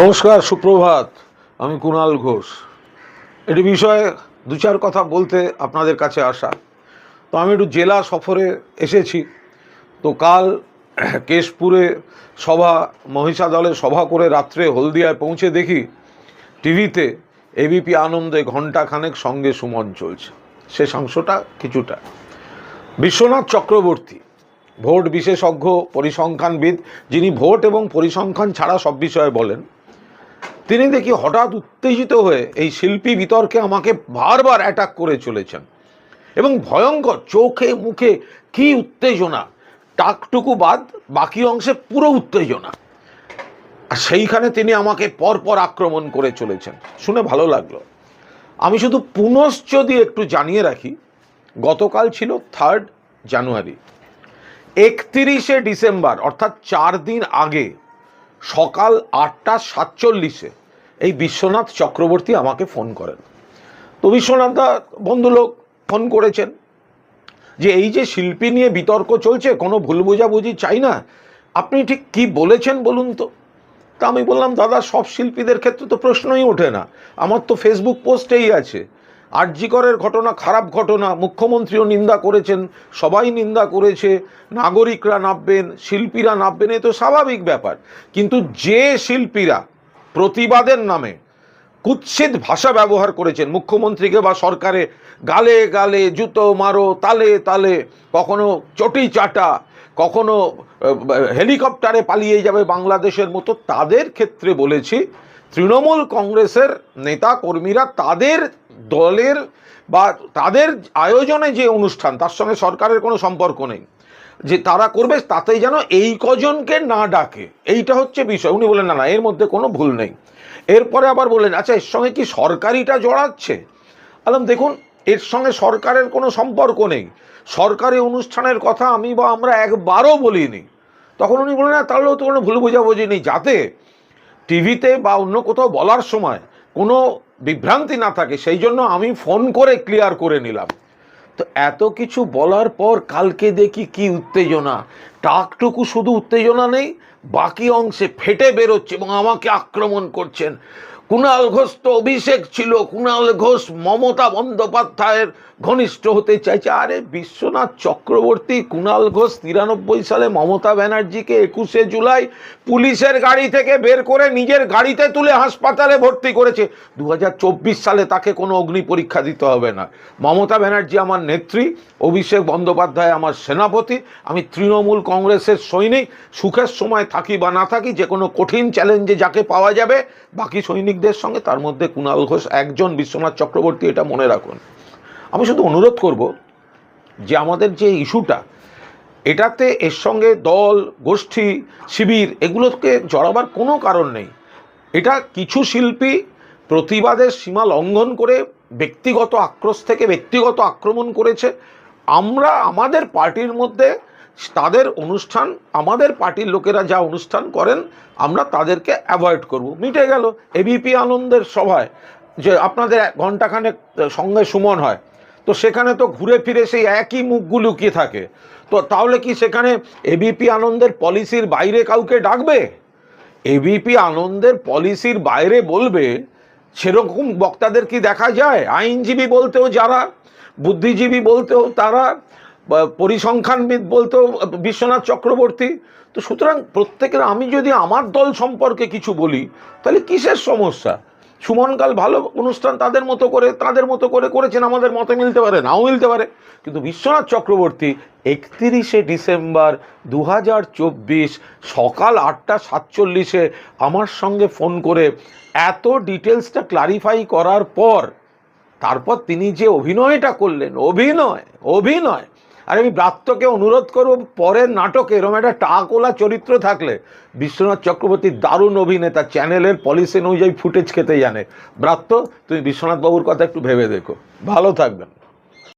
নমস্কার, সুপ্রভাত, আমি কুণাল ঘোষ। এটি বিষয়ে দু চার কথা বলতে আপনাদের কাছে আসা। তো আমি একটু জেলা সফরে এসেছি। তো কাল কেশপুরে সভা, মহিষা দলের সভা করে রাত্রে হলদিয়ায় পৌঁছে দেখি টিভিতে এবিপি আনন্দে ঘণ্টাখানেক সঙ্গে সুমন চলছে। সে অংশটা কিছুটা। বিশ্বনাথ চক্রবর্তী, ভোট বিশেষজ্ঞ, পরিসংখ্যানবিদ, যিনি ভোট এবং পরিসংখ্যান ছাড়া সব বিষয়ে বলেন তিনি দেখি হঠাৎ উত্তেজিত হয়ে এই শিল্পী বিতর্কে আমাকে বারবার অ্যাটাক করে চলেছেন। এবং ভয়ঙ্কর চোখে মুখে কি উত্তেজনা, টাকটুকু বাদ, বাকি অংশে পুরো উত্তেজনা। আর সেইখানে তিনি আমাকে পরপর আক্রমণ করে চলেছেন। শুনে ভালো লাগল। আমি শুধু পুনশ্চ দিয়ে একটু জানিয়ে রাখি, গতকাল ছিল থার্ড জানুয়ারি একত্রিশে ডিসেম্বর, অর্থাৎ চার দিন আগে, সকাল আটটা সাতচল্লিশে এই বিশ্বনাথ চক্রবর্তী আমাকে ফোন করেন। তো বিশ্বনাথ দা বন্ধুলোক ফোন করেছেন যে এই যে শিল্পী নিয়ে বিতর্ক চলছে, কোনো ভুল বোঝাবুঝি চাই না। আপনি ঠিক কি বলেছেন বলুন তো? তা আমি বললাম, দাদা, সব শিল্পীদের ক্ষেত্রে তো প্রশ্নই ওঠে না। আমার তো ফেসবুক পোস্টেই আছে। আরজিকরের ঘটনা খারাপ ঘটনা, মুখ্যমন্ত্রীও নিন্দা করেছেন, সবাই নিন্দা করেছে। নাগরিকরা নামবেন, শিল্পীরা নামবেন, এ তো স্বাভাবিক ব্যাপার। কিন্তু যে শিল্পীরা প্রতিবাদের নামে কুৎসিত ভাষা ব্যবহার করেছেন মুখ্যমন্ত্রীকে বা সরকারে, গালে গালে জুতো মারো, তালে তালে, কখনো চটি চাটা, কখনো হেলিকপ্টারে পালিয়ে যাবে বাংলাদেশের মতো, তাদের ক্ষেত্রে বলেছি তৃণমূল কংগ্রেসের নেতা কর্মীরা তাদের দলের বা তাদের আয়োজনে যে অনুষ্ঠান, তার সঙ্গে সরকারের কোনো সম্পর্ক নেই। যে তারা করবে, তাতেই যেন এই কজনকে না ডাকে। এইটা হচ্ছে বিষয়। উনি বলেন না না, এর মধ্যে কোনো ভুল নেই। এরপরে আবার বললেন আচ্ছা এর সঙ্গে কি সরকারিটা জড়াচ্ছে? আলাম, দেখুন, এর সঙ্গে সরকারের কোনো সম্পর্ক নেই। সরকারি অনুষ্ঠানের কথা আমি বা আমরা একবারও বলিনি। তখন উনি বললেন, না, তাহলেও তো কোনো ভুল বোঝাবুঝি নেই। যাতে টিভিতে বা অন্য কোথাও বলার সময় কোনো বিভ্রান্তি না থাকে, সেই জন্য আমি ফোন করে ক্লিয়ার করে নিলাম। তো এত কিছু বলার পর কালকে দেখি কি উত্তেজনা। টাকটুকু শুধু উত্তেজনা নেই, বাকি অংশে ফেটে বেরোচ্ছে এবং আমাকে আক্রমণ করছেন। কুণাল ঘোষ তো অভিষেক ছিল। কুণাল ঘোষ মমতা বন্দ্যোপাধ্যায়ের ঘনিষ্ঠ হতে চাইছে। আরে বিশ্বনাথ চক্রবর্তী, কুণাল ঘোষ তিরানব্বই সালে মমতা ব্যানার্জিকে একুশে জুলাই পুলিশের গাড়ি থেকে বের করে নিজের গাড়িতে তুলে হাসপাতালে ভর্তি করেছে। দু হাজার চব্বিশ সালে তাকে কোনো অগ্নি পরীক্ষা দিতে হবে না। মমতা ব্যানার্জি আমার নেত্রী, অভিষেক বন্দ্যোপাধ্যায় আমার সেনাপতি। আমি তৃণমূল কংগ্রেসের সৈনিক। সুখের সময় থাকি বা না থাকি যে কোনো কঠিন চ্যালেঞ্জে যাকে পাওয়া যাবে, বাকি সৈনিকদের সঙ্গে তার মধ্যে কুণাল ঘোষ একজন বিশ্বনাথ চক্রবর্তী, এটা মনে রাখুন। আমি শুধু অনুরোধ করব যে আমাদের যে ইস্যুটা, এটাতে এর সঙ্গে দল, গোষ্ঠী, শিবির এগুলোকে জড়াবার কোনো কারণ নেই। এটা কিছু শিল্পী প্রতিবাদের সীমা লঙ্ঘন করে ব্যক্তিগত আক্রোশ থেকে ব্যক্তিগত আক্রমণ করেছে। আমরা আমাদের পার্টির মধ্যে তাদের অনুষ্ঠান, আমাদের পার্টির লোকেরা যা অনুষ্ঠান করেন, আমরা তাদেরকে অ্যাভয়েড করব। মিটে গেল এবিপি আনন্দের সভায়, যে আপনাদের ঘন্টাখানেক সঙ্গে সুমন হয়, তো সেখানে তো ঘুরে ফিরে সেই একই মুখগুলো কি থাকে। তো তাহলে কি সেখানে এবিপি আনন্দের পলিসির বাইরে কাউকে ডাকবে? এবিপি আনন্দের পলিসির বাইরে বলবে, সেরকম বক্তাদের কি দেখা যায়? আইনজীবী বলতেও যারা, বুদ্ধিজীবী বলতেও তারা পরিসংখ্যানবিদ বলতেও বিশ্বনাথ চক্রবর্তী। তো সুতরাং প্রত্যেকের আমি যদি আমার দল সম্পর্কে কিছু বলি, তাহলে কিসের সমস্যা? সুমনকাল ভালো অনুষ্ঠান তাদের মতো করে, তাদের মতো করে করেছেন, আমাদের মতে মিলতে পারে, নাও মিলতে পারে। কিন্তু বিশ্বনাথ চক্রবর্তী একত্রিশে ডিসেম্বর দু হাজার চব্বিশ সকাল আটটা সাতচল্লিশে আমার সঙ্গে ফোন করে এত ডিটেলসটা ক্লারিফাই করার পর, তারপর তিনি যে অভিনয়টা করলেন, অভিনয় অভিনয় আর আমি ব্রাত্যকে অনুরোধ করব, পরের নাটকে এরম একটা টাকোলা চরিত্র থাকলে বিশ্বনাথ চক্রবর্তী দারুণ অভিনেতা, চ্যানেলের পলিসি অনুযায়ী ফুটেজ খেতে জানে। ব্রাত্য, তুমি বিশ্বনাথবাবুর কথা একটু ভেবে দেখো। ভালো থাকবেন।